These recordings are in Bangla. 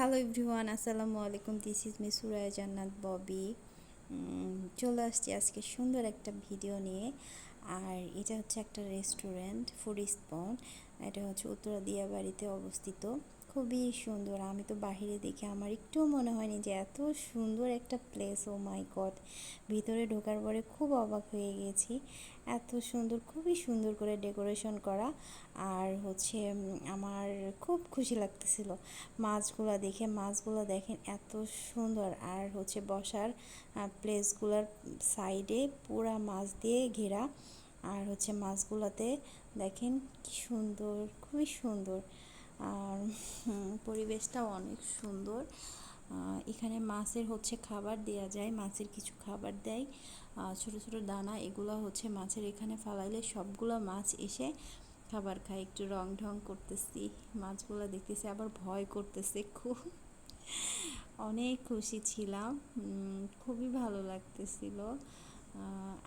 হ্যালো এভরিওয়ান আসসালামু আলাইকুম দিস ইজ মি সুরায় জান্নাত ববি চলে আসছি আজকে সুন্দর একটা ভিডিও নিয়ে। আর এটা হচ্ছে একটা রেস্টুরেন্ট ফুড স্পন এটা হচ্ছে উত্তরা দিয়া বাড়িতে অবস্থিত। খুবই সুন্দর। আমি তো বাহিরে দেখে আমার একটুও মনে হয়নি যে এত সুন্দর একটা প্লেস ও মাই গড ভিতরে ঢোকার পরে খুব অবাক হয়ে গেছি। এত সুন্দর, খুবই সুন্দর করে ডেকোরেশন করা। আর হচ্ছে আমার খুব খুশি লাগতেছিল মাছগুলো দেখে। মাছগুলো দেখেন এত সুন্দর। আর হচ্ছে বসার প্লেসগুলোর সাইডে পুরা মাছ দিয়ে ঘেরা। আর হচ্ছে মাছগুলোতে দেখেন কি সুন্দর, খুবই সুন্দর। আর পরিবেশটাও অনেক সুন্দর। এখানে মাছের হচ্ছে খাবার দেয়া যায়, মাছের কিছু খাবার দেয়। ছোট ছোট দানা, এগুলো হচ্ছে মাছের এখানে ফালাইলে সবগুলো মাছ এসে খাবার খায়। একটু রং ঢং করতেছি, মাছগুলো দেখতেছি, আবার ভয় করতেছে খুব। অনেক খুশি ছিলাম খুবই ভালো লাগতেছিল।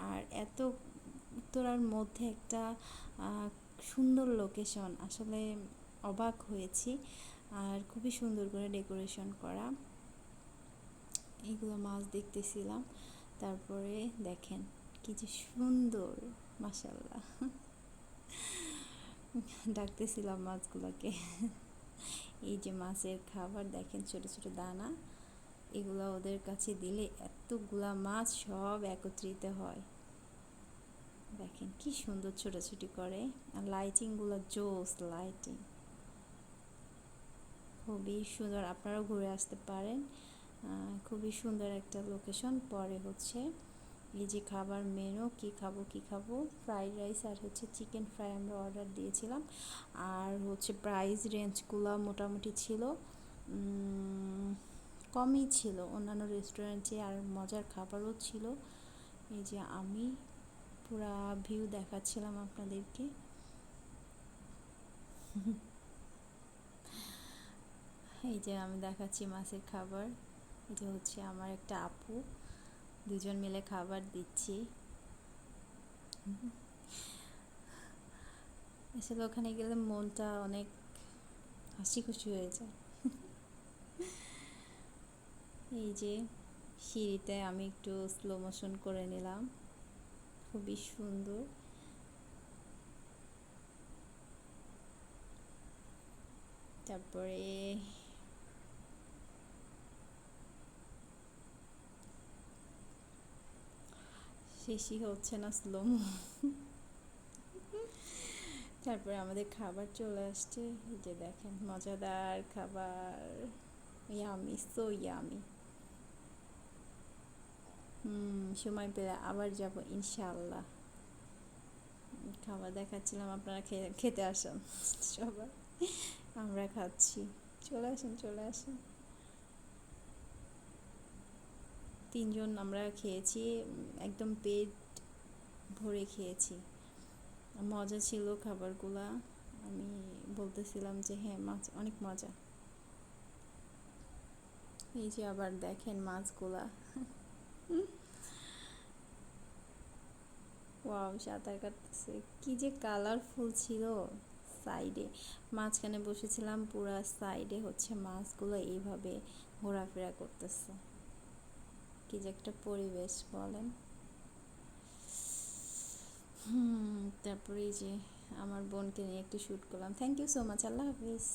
আর এত উত্তরার মধ্যে একটা সুন্দর লোকেশন আসলে অবাক হয়েছি। আর খুবই সুন্দর করে ডেকোরেশন করা। এইগুলো মাছ দেখতেছিলাম। তারপরে দেখেন, কি যে সুন্দর মাসাল্লাহ ডাকতেছিলাম মাছগুলোকে। এই যে মাছের খাবার, দেখেন ছোট ছোট দানা। এগুলো ওদের কাছে দিলে এতগুলা মাছ সব একত্রিত হয়। দেখেন কি সুন্দর ছোটাছুটি করে। আর লাইটিংগুলো জোস লাইটিং খুবই সুন্দর, আপনারাও ঘুরে আসতে পারেন। খুবই সুন্দর একটা লোকেশন পরে হচ্ছে এই যে খাবার মেনু কি খাব কি খাব ফ্রাইড রাইস আর হচ্ছে চিকেন ফ্রাই আমরা অর্ডার দিয়েছিলাম। আর হচ্ছে প্রাইস রেঞ্জগুলো মোটামুটি ছিল কমই ছিল। অন্যান্য রেস্টুরেন্টে আর মজার খাবারও ছিল। এই যে আমি পুরা ভিউ দেখাচ্ছিলাম আপনাদেরকে। এই যে আমি দেখাচ্ছি মাছের খাবার। এটা হচ্ছে আমার একটা আপু। দুজন মিলে খাবার দিচ্ছি। আসলে ওখানে গেলে মনটা অনেক হাসি খুশি হয়ে যায়। এই যে সিঁড়িতে আমি একটু স্লো মোশন করে নিলাম। খুবই সুন্দর। তারপরে শেষই হচ্ছে না স্লো তারপরে আমাদের খাবার চলে আসছে, এই যে দেখেন, মজাদার খাবার। ইয়ামি সো ইয়ামি হুম, সময় পেলে আবার যাব ইনশাল্লাহ খাবার দেখাচ্ছিলাম, আপনারা খেতে আসেন। সবাই আমরা খাচ্ছি। চলে আসেন চলে আসেন। তিনজন আমরা খেয়েছি, একদম পেট ভরে খেয়েছি। মজা ছিল খাবারগুলা। আমি বলতেছিলাম যে হ্যাঁ মাছ অনেক মজা। এই যে আবার দেখেন মাছগুলা। ওয়াও, সাঁতার কাটতেছে। কি যে কালারফুল ছিল সাইডে মাঝখানে বসেছিলাম, পুরা সাইডে হচ্ছে মাছগুলো এইভাবে ঘোরাফেরা করতেছে। কি যে একটা পরিবেশ বলেন। হুম, তারপরে যে আমার বোনকে নিয়ে একটু শ্যুট করলাম। থ্যাংক ইউ সো মাচ আল্লাহ হাফিজ।